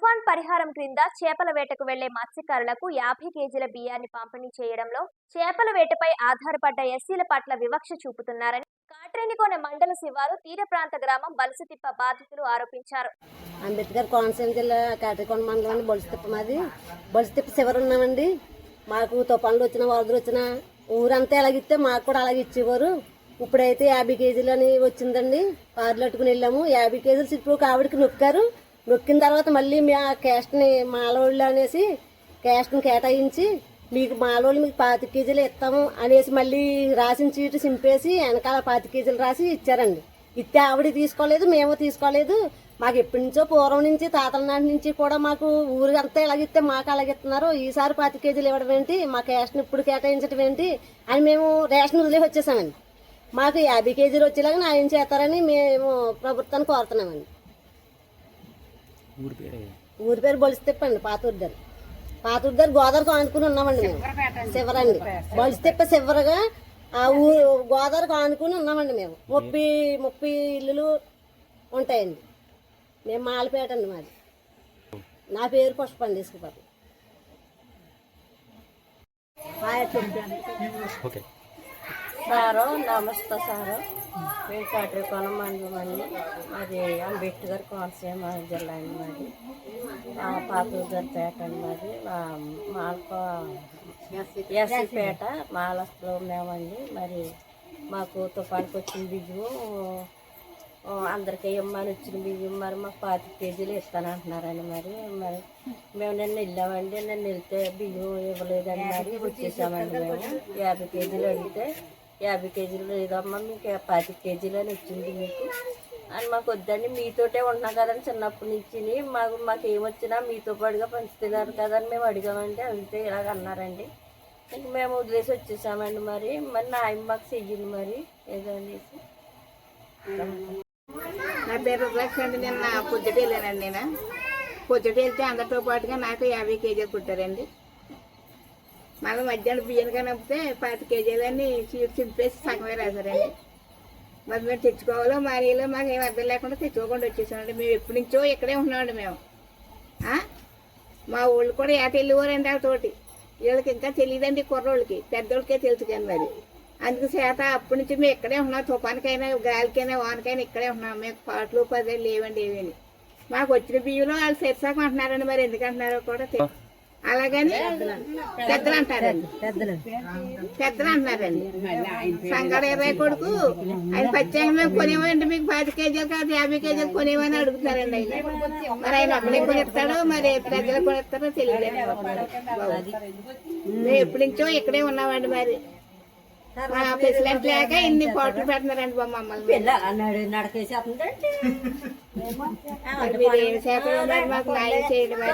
తుఫాన్ పరిహారం క్రింద చేపల వేటకు వెళ్ళే మత్స్యకారులకు యాభై కేజీల బియ్యాన్ని పంపిణీ చేయడంలో చేపల వేటపై ఆధారపడ్డ ఎస్సీల పట్ల వివక్ష చూపుతున్నారని కాట్రేనికోన మండల శివారు తీర ప్రాంత గ్రామం బలసతిప్ప బాధితులు ఆరోపించారు. అంబేద్కర్ కోనసీమ జిల్లా కాట్రేకోన మండలం అండి బొలిసితిప్ప మాది. బొలిసితిప్ప చివరి ఉన్నామండి. మాకు తుఫాన్లు వచ్చిన వరదలు వచ్చిన ఊరంతా ఎలాగిస్తే మాకు కూడా అలాగే ఇచ్చేవారు. ఇప్పుడైతే యాభై కేజీలు అని వచ్చిందండి. పార్లు అట్టుకుని వెళ్ళాము. యాభై కేజీలు చుట్టూ ఆవిడకి నొక్కారు. నొక్కిన తర్వాత మళ్ళీ మా క్యాస్ట్ని మాలోళ్ళు అనేసి క్యాస్ట్ని కేటాయించి మీకు మాలోళ్ళు మీకు పాతి కేజీలు ఇస్తాము అనేసి మళ్ళీ రాసిన చీటు సింపేసి వెనకాల పాతి కేజీలు రాసి ఇచ్చారండి. ఇస్తే ఆవిడ తీసుకోలేదు మేము తీసుకోలేదు. మాకు ఎప్పటి నుంచో పూర్వం నుంచి తాతల నాటి నుంచి కూడా మాకు ఊరి అంతా ఎలాగిస్తే మాకు అలాగిస్తున్నారు ఈసారి పాతి కేజీలు ఇవ్వడం ఏంటి? మా క్యాస్ట్ని ఇప్పుడు కేటాయించడం ఏంటి? అని మేము రేషన్ వదిలేసి వచ్చేసామండి. మాకు యాభై కేజీలు వచ్చేలాగా న్యాయం చేస్తారని మేము ప్రభుత్వాన్ని కోరుతున్నామండి. ఊరి పేరే. ఊరి పేరు బొలిస్తెప్పండి పాతూరు దగ్గర. పాతూరు దగ్గర గోదావరికి ఆనుకుని ఉన్నామండి మేము. శివరండి. బొలిస్తెప్ప శివరగా ఆ ఊ గోదావరికి ఆనుకుని ఉన్నామండి మేము. ముప్పై ముప్పై ఇల్లులు ఉంటాయండి. మేము మాలపేట అండి మాది. నా పేరు పుష్పండి ఇసుకపాటి ఓకే. సారు నమస్తే సారు. కాట్రికోణం మండలం మండలమండి అది అంబేద్కర్ కోనసీమ జిల్లా అండి మాది. మా పేట అండి మాది. మాల్కో ఎస్సీ పేట మాలస్లో ఉన్నామండి మరి మాకు తుఫానికి వచ్చిన బియ్యం అందరికీ ఇమ్మని వచ్చిన బియ్యం మరి మాకు పాతి కేజీలు ఇస్తానంటున్నారండి మరి. మరి మేము నిన్న వెళ్ళామండి. నిన్న వెళ్తే బియ్యం ఇవ్వలేదండి. మరి వచ్చేసామండి మేము. యాభై కేజీలు అడిగితే యాభై కేజీలు లేదమ్మా మీకు పాతి కేజీలు అని వచ్చింది మీకు. అని మాకు వద్దండి మీతోటే ఉన్నాం కదండి చిన్నప్పటి నుంచి. మాకు మాకు ఏమొచ్చినా మీతో పాటుగా పంచుతున్నారు కదని మేము అడిగామండి అంతే ఇలాగ అన్నారండి. ఇంక మేము వదిలేసి వచ్చేసామండి మరి. మరి నా ఆయన మాకు చెయ్యింది మరి ఏదో అనేసి. నా పేరు రుద్రాక్ష అండి నిన్న పొద్దుట వెళ్ళానండి నేను. పొద్దుట వెళ్తే అందరితో పాటుగా నాకు యాభై కేజీలు కుట్టారండి మళ్ళీ మధ్యాహ్నం బియ్యం కనిపితే పాతి కేజీలన్నీ చీరు చింపేసి సగమే రాశారండి. మరి మేము తెచ్చుకోవాలో మరీలో మాకు ఏం అర్థం లేకుండా తెచ్చుకోకుండా వచ్చేసామండి. మేము ఎప్పటి నుంచో ఇక్కడే ఉన్నామండి మేము. మా ఊళ్ళు కూడా ఏట వెళ్ళిపోరండి వాళ్ళతోటి వీళ్ళకి ఇంకా తెలియదండి కుర్రోళ్ళకి. పెద్దోళ్ళకే తెలుసు కానీ మరి. అందుకు చేత అప్పటి నుంచి మేము ఇక్కడే ఉన్నాం. తుఫానికైనా గాలికైనా వానకైనా ఇక్కడే ఉన్నాం. మేము పాటలు పదేళ్ళు లేవండి ఏమని మాకు వచ్చిన బియ్యంలో వాళ్ళు సెరిసాకం అంటున్నారండి మరి. ఎందుకంటున్నారో కూడా అలాగని పెద్దలు అంటారండి పెద్దలు. అంటున్నారండి. సంగాడ ఇరవై కొడుకు ఆయన ప్రత్యేకంగా మేము కొనేవండి మీకు పది కేజీలు కాదు యాభై కేజీలు కొనేవని అడుగుతారండి ఆయన. మరి ఆయన అక్కడే కొనిస్తాడో మరి ప్రజలు కొనిస్తారో తెలియదు మేము ఎప్పటి నుంచో ఇక్కడే ఉన్నామండి మరి. మా ప్రెసిడెంట్ లేక ఇన్ని పాటలు పెడుతున్నారండి బాబు మమ్మల్ని మరి మీరు ఏం చేస్తారో మరి మాకు న్యాయం చేయండి మరి